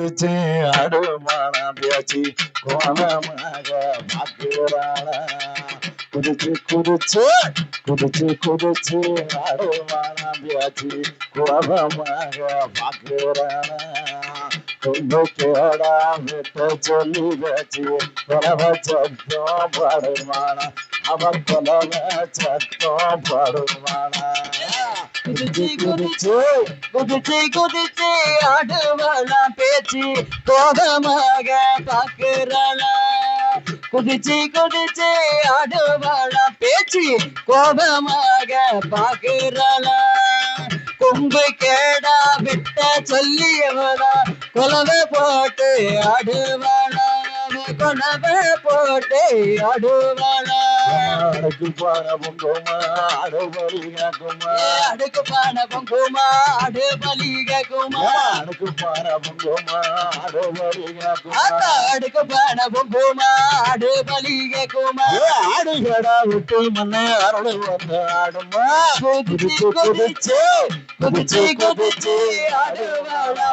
குதிச்சு அடுமானா பேச்சு கோணமாக பாக்குறாளா குதிச்சு குதிச்சு குதிச்சு குதிச்சு அடுமானா பேச்சு கோபமாக பாக்குறாளா கொண்டு கேடா விட்டு சொல்லி வச்சு கொலவ சத்தம் பாடுமானா அவன் கொலவ சத்தம் பாடுமானா குதிச்சு குதிச்சு குதிச்சு குதிச்சு ஆடுவாளா பேச்சு கோபமாக பாக்குறாளா குதிச்சு குதிச்சு ஆடுவாளா பேச்சு கோபமாக பாக்குறாளா கொம்பு கேடா விட்ட சொல்லியவளா கொலவை போட்டு ஆடுவாளா கொலவை போட்டு ஆடுவாளா அடக்கு பாட பொங்கோமா அடவரி காக்குமா அடுக்கு பாட பொங்குமா ஆடு பலிக குமா அடக்கு பாட பொங்கோமா அடவரி காக்குமா ஆத்தா அடுக்கு பாட பொங்குமா ஆடு பலிக குமா ஆடுகடா விட்டு மண்ணை அருள் வந்து ஆடுமா குதிச்சு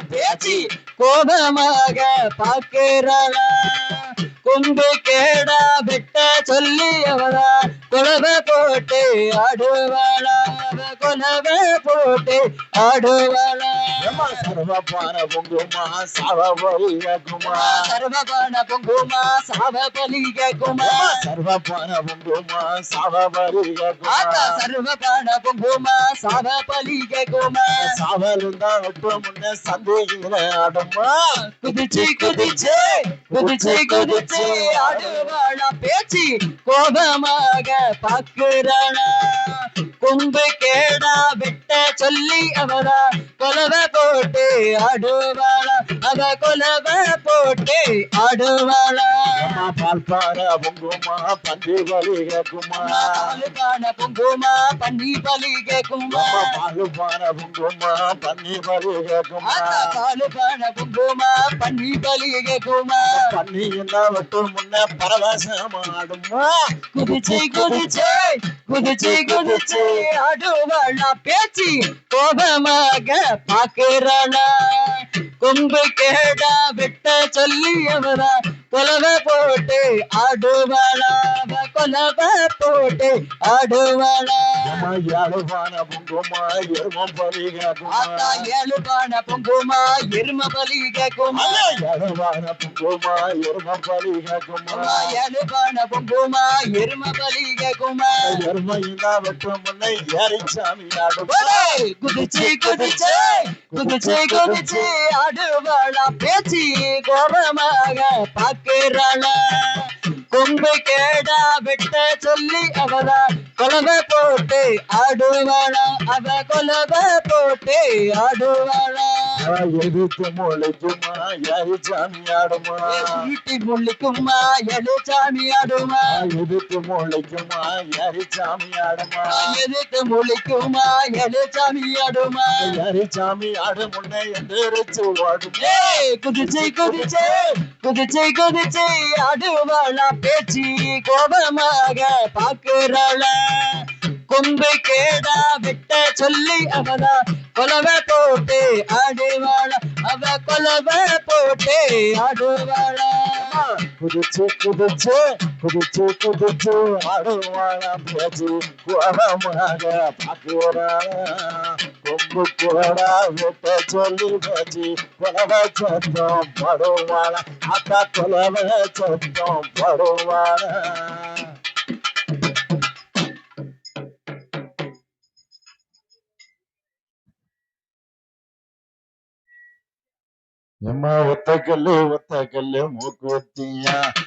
பேச்சு கோபமாக பார்க்கிறாளா கொம்பு கேடா வெட்ட சொல்லி அவளா குலவை போட்டு ஆடுவாளா அவ குலவை போட்டு ஆடுவாளா ஏம்மா சர்வப்பான பொங்குமா சாவரி காக்குமா சர்வபான பொங்குமா சாவ பலிக குமா சர்வப்பான பொங்குமா சாவரி ஆத்தா காக்குமா சர்வபான பொங்குமா சாவ பலிக குமா சாவலுந்தா விட்டு முன்ன சந்தேகிங்கள ஆடுமா குதிச்சு குதிச்சு குதிச்சு குதிச்சு ஆடுவாளா பேச்சு கோபமாக பாக்குறாளா கொம்பு கேடா விட்ட சொல்லி அவளா கொலவை போட்டு ஆடுவாளா அவ கொலவை போட்டு ஆடுவாளா பால் பார பொங்குமா பந்தி வலி கேக்குமா? பாலுகான பொங்குமா பண்ணி பலி கேக்குமா? பால் பார பொங்குமா பந்தி வலி கேக்குமா? பாலுகான பொங்குமா பண்ணி பலி கேக்குமா? பண்ணி என்ன விட்டு முன்ன பரவசமாடுமா குதிச்சு குதிச்சு குதிச்சு குதிச்சு ஆடுவாளா பேச்சு கோபமாக பாக்குறாளா கொம்பு கேடா விட்ட சொல்லியவரா கொலவை போட்டு ஆடுவாளா கொலவை போட்டு ஆடுவாளா அம்மா பொங்குமா எரும பலி கேக்குமா ஆத்தா பொங்குமா எரும பலி கேக்குமா யாழுவான பொங்குமா எருமம் பலி கேக்குமா அம்மா பொங்குமா எரும பலி கேக்குமா எருமையினா விட்டு முன்ன ஏறி சாமி குதிச்சு குதிச்சு குதிச்சு குதிச்சு ஆடுவாளா பேச்சு கோபமாக கேரளா கொம்பு கேடா விட்ட சொல்லி அவளா கொலவை போட்டு ஆடுவாளா? அவ கொலவை போட்டு ஆடுவாளா? எதிர்த்து முளைக்குமா ஏறி சாமி ஆடுமா வீட்டி முள்ளிக்குமா எழுச்சாமி ஆடுமா எதிர்த்து முளைக்குமா ஏறி சாமி ஆடுமா? எதிர்த்து முழிக்குமா எழுச்சாமி ஆடுமா ஏறி சாமி ஆடு முன்னே எந்திரிச்சு ஓடும் குதிச்சு குதிச்சு குதிச்சு குதிச்சு ஆடுவாளா? பேச்சு கோபமாக பாக்குறாளா கொம்பு கேடா விட்ட சொல்லி அவளா கொலவை போட்டு ஆடுவாளா அவ கொலவை போட்டு ஆடுவாளா குதிச்சு குதிச்சு குதிச்சு குதிச்சு ஆடுவானா பேச்சு கோபமாக பாக்குறா கொம்பு கூடா விட்ட சொல்லி பேச்சு கொலவை சத்தம் படுவானா அக்கா கொலவை சத்தம் படுவானா எம்மா ஒத்த கல்லு ஒத்த கல்லு மூக்குத்தியா ஏ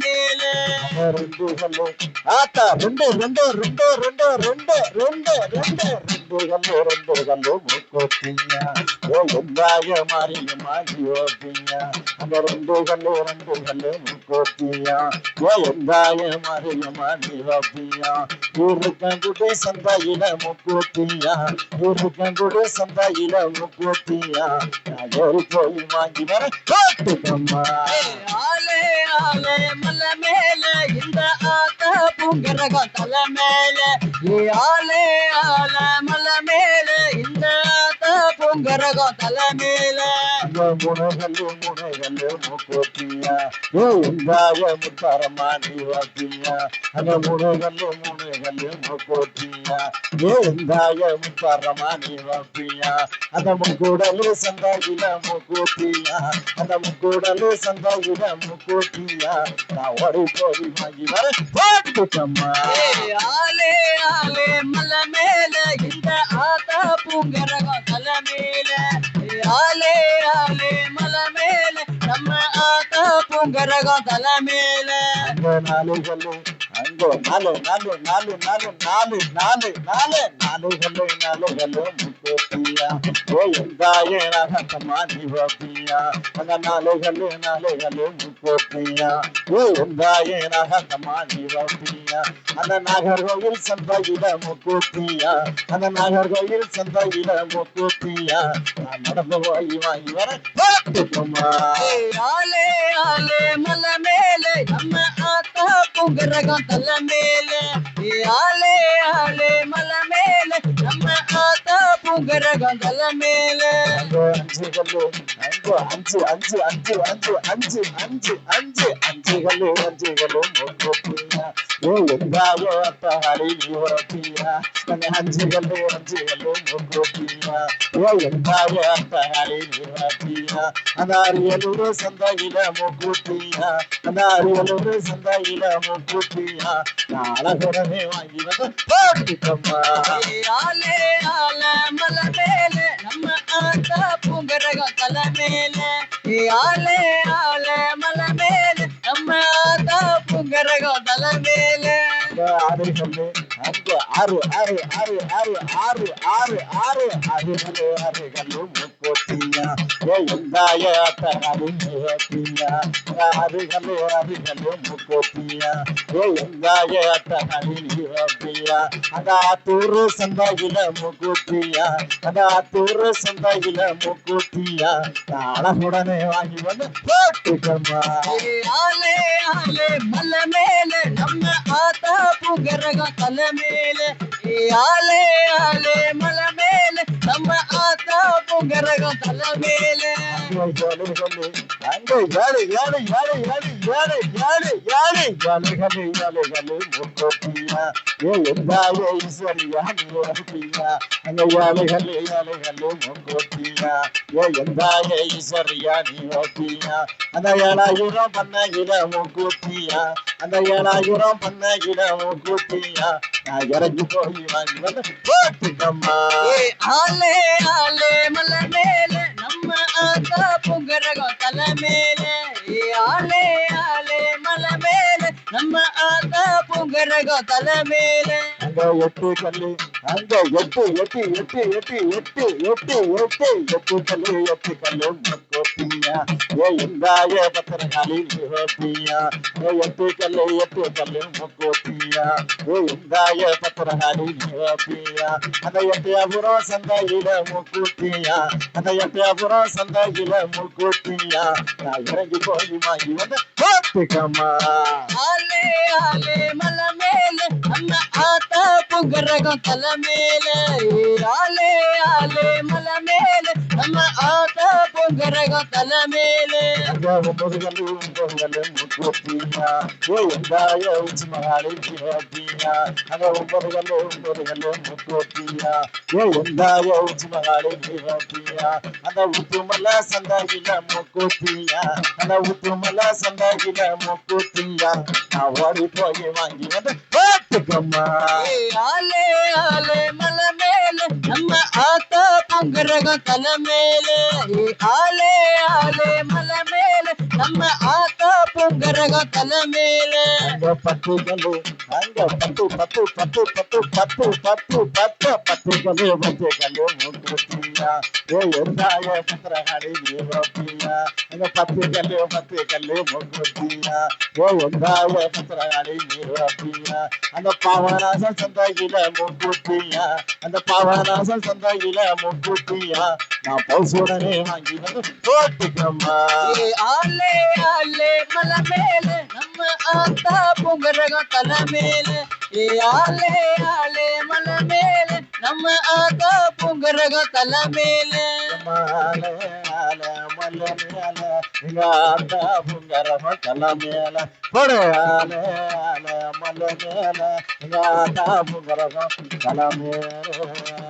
நீ ஓட்டியா அந்த ஒத்த கல்லு ஒத்த கல்லு மூக்குத்தியா ஏ எந்தாயோ வச்சியம்மா நீ ஓட்டியா அந்த உள்ளூர் சந்தையில மூக்குத்தியா அந்த உள்ளூர் போய் அந்த ஓ எந்தாய மாறிய ஊருக்கங்குடி சந்தையில ஊருக்கங்குடி சந்தையில நான் ஒரு வாங்கி வர காட்டுக்கம்மா ஆலே ஆலே மல மேல இந்த ஆத்தா பூங்கரகம் தலை மேல. ஏ ஆலே ஆல மல மேல இந்த ஆத்தா பூங்கரகம் தலை மேல. ಮುಣಗಲ್ಲು ಮುಣಗಲ್ಲು ಮುಕ್ಕೋಪಿಯ ಓ ಉಂಡಾವ ಮುತ್ತರ ಮಾಡಿವಪ್ಪಿಯ ಅದ ಮುಣಗಲ್ಲು ಮುಣಗಲ್ಲು ಮುಕ್ಕೋಪಿಯ ಓ ಉಂಡಾವ ಮುತ್ತರ ಮಾಡಿವಪ್ಪಿಯ ಅದ ಮುಕ್ಕೂಡಲು ಸಂದಾಗಿನ ಮುಕ್ಕೋಪಿಯ ಅದ ಮುಕ್ಕೂಡಲು ಸಂದಾಗಿನ ಮುಕ್ಕೋಪಿಯ ನಾವಡಿ ಕೋವಿ ಮಗಿವರ ಹೋಗ್ಬಿಟ್ಟಮ್ಮ ಆಲೆ ಆಲೆ ಮಲ ಮೇಲೆ ಹಿಂದೆ ಆತ ಪುಂಗರಗ ஆத்தா தலை மேல நாலு நாலு நாலு நாலு நாலு நாலு நாலு நாலு நாலு நாலு கல்லு గోపియా ఓ గాయణ సమాధి గోపియా మన నాలుగలు నాలుగలు గోపియా ఓ గాయణ సమాధి గోపియా మన నాగర్కోవిల్ సంతగిల ముకోపియా మన నాగర్కోవిల్ సంతగిల ముకోపియా நடந்து வாங்கி வாங்கி வர ஆலே ஆலே மலை மேலே நம்ம ஆத்தா பூங்கரகம் தலை மேல ஏ ஆலே ஆலே மல மேல நம்ம ஆத்தா பூங்கரகம் தலை மேல அஞ்சு கல்லு அஞ்சு அஞ்சு அஞ்சு அஞ்சு அஞ்சு அஞ்சு அஞ்சு அஞ்சு கல்லு அஞ்சு கல்லு முக்கூட்டியா ஏ எங்காயோ அத்தாரி நீ உரப்பியா அந்த அஞ்சு கல்லு கையில மூக்கு பிள்ளா நாளகுடமே வாங்கி வந்து போட்டுக்கம்மா ஆலே ஆல மல மேல நம்ம ஆத்தா பூங்கரகம் தல மேல ஆலே ஆல மல மேல நம்ம ஆத்தா பூங்கரகம் தல மேல ஆறு ஆறு ஆறு ஆறு ஆறு ஆறு ஆறு ஆறு கல்லு पोतिया ये इंदा ये इंदाय तारी हेतिया तारी गलो आरी गलो मुकोतिया ये इंदा ये इंदाय तारी हेतिया अदा तुर संदागिल मुकोतिया अदा तुर संदागिल मुकोतिया ताड़ा हुड़ने वागी बन होटि कमा आले आले मल मेले नम्म आता पुगरगा कल मेले आले आले मल मेले ನಮ್ಮ ಆತ ಪುಂಗರಗ ತಲ ಮೇಲೆ ಹಂಗೆ ಹೇಳಿ ಹೇಳಿ ಹೇಳಿ ಹೇಳಿ ಹೇಳಿ ಹೇಳಿ ಹೇಳಿ ಗಲಗಲಿ ಗಲಗಲಿ ಮುಖಪಿಯ ಎಂದಾಗೆ ಈಶ್ವರಿಯ ನಿರಪಿಯ ಹಂಗೆ ಗಲಗಲಿ ಗಲಗಲಿ ಮುಖಪಿಯ ಎಂದಾಗೆ ಈಶ್ವರಿಯ ನಿರಪಿಯ அந்த ஏழாயிரம் பண்ண இடம் கூட்டியா அந்த ஏழாயிரம் பண்ண இடம் கூட்டியா நான் இறங்கி போய் வாங்கி வந்து போட்டுக்கம்மா ஆலே ஆலே மல மேல நம்ம ஆத்தா புகரகம் தலை மேல. ஆலே ஆலே மல மேல நம்ம ஆத்தா புகரகம் தலை மேல. அங்க எட்டு கல்லு அங்க எட்டு எட்டு எட்டு எட்டு எட்டு எட்டு எட்டு. எட்டு கல்லு எட்டு கல்லு கோப்பியா ஏ இந்தாய பத்திரகாளி கோப்பியா ஏ எட்டு கல்லு எட்டு கல்லு கோப்பியா ஏ இந்தாய பத்திரகாளி கோப்பியா அந்த எட்டையாபுரம் சந்தையில முக்கூட்டியா அந்த எட்டையாபுரம் சந்தையில முக்கூட்டியா நான் இறங்கி போய் வாங்கி வந்து போட்டுக்கம்மா ஆலே ஆலே மல அம்மா. గర్రగం తల మేలే రాలే ఆలే ಕರಗ ತಲ ಮೇಲೆ ಮೊದಲು ಮೊದಲನ್ನು ಕೊಟ್ಟಿನ ದಾಯ ಉಚ್ಚಿ ಮಹಾಳಿ ಹೋಗಿನ ಅದ ಮೊದಲು ಮೊದಲನ್ನು ಕೊಟ್ಟಿನ ದಾಯ ಉಚ್ಚಿ ಮಹಾಳಿ ಹೋಗಿನ ಅದ ಉತ್ತುಮಲ ಸಂದಾಗಿನ ಮೊಕ್ಕೋತಿಯ ಅದ ಉತ್ತುಮಲ ಸಂದಾಗಿನ ಮೊಕ್ಕೋತಿಯ ಅವರಿ ಹೋಗಿ ವಾಂಗಿನ ಗಮ್ಮ ಆಲೆ ಆಲೆ ಮಲ ಮೇಲೆ ನಮ್ಮ ಆತ ಪಂಗರಗ ತಲ ಮೇಲೆ ಆಲೆ ஆலே ஆலே மலை மேல நம்ம ஆத்தா புகரகம் தலை மேல. ஏ ஆலே அங்க பத்து பத்து பத்து பத்து பத்து பத்து பத்து பத்துகளு பத்துகளு மூக்குத்தியா ஏ எந்தாய பத்திரகாளி நீ ரோப்பியா அங்க பத்துகளு பத்துகளு மூக்குத்தியா ஏ எந்தாய பத்திரகாளி நீரோப்பியா அந்த பாவநாச சந்தையில மூக்குத்தியா அந்த பாவநாச சந்தையில மூக்குத்தியா நான் பௌசுடனே வாங்கி வந்து போட்டுக்கம்மா ஆலே ஆலே மலை மேல நம்ம ஆத்தா பொங்கரகம் தலை மேல ஏ ஆலே ஆலே மலை மேல நம்ம ஆத்தா பொங்கரகம் தலை மேல மாலை ஆல மல்ல மேல எங்க ஆத்தா புங்கரம தல மேல போடு. ஆல ஆல மல்ல மேல எங்க ஆத்தா தல மேல